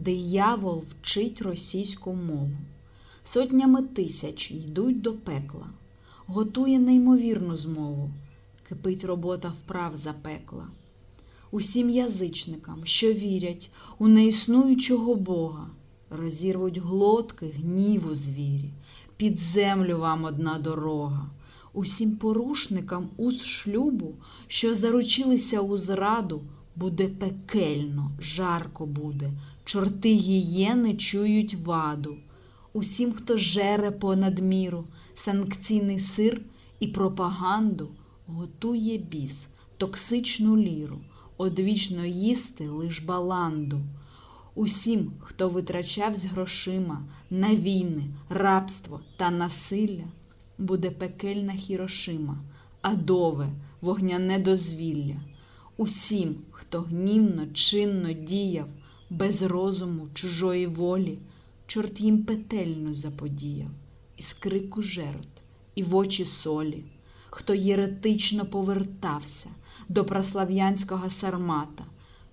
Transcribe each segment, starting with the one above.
диявол вчить російську мову. Сотнями тисяч йдуть до пекла, готує неймовірну змову, кипить робота вправ запекла. Усім язичникам, що вірять у неіснуючого Бога, розірвуть глотки гніву звірі, під землю вам одна дорога. Усім порушникам уз шлюбу, що заручилися у зраду, буде пекельно, жарко буде, чорти гієни чують ваду. Усім, хто жере понад міру, санкційний сир і пропаганду, готує біс, токсичну ліру, одвічно їсти лиш баланду. Усім, хто витрачавсь грошима на війни, рабство та насилля, буде пекельна Хірошима, адове, вогняне дозвілля. Усім, хто гнівно, чинно діяв, без розуму, чужої волі, чорт їм петельну заподіяв, із крику жерот, і в очі солі, хто єретично повертався до праслав'янського сармата,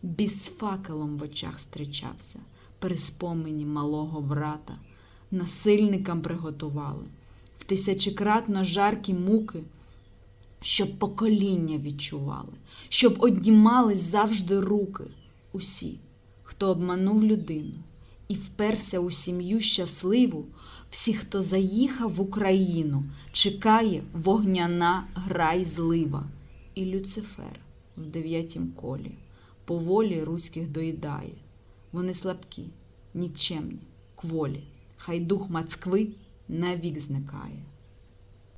біс факелом в очах зустрічався, при спомені малого брата, насильникам приготували в тисячекратно жаркі муки, щоб покоління відчували, щоб однімались завжди руки усі, хто обманув людину і вперся у сім'ю щасливу, всі, хто заїхав в Україну, чекає вогняна гра й злива, і Люцифер в дев'ятім колі поволі руських доїдає. Вони слабкі, нікчемні, кволі, хай дух Москви навік зникає.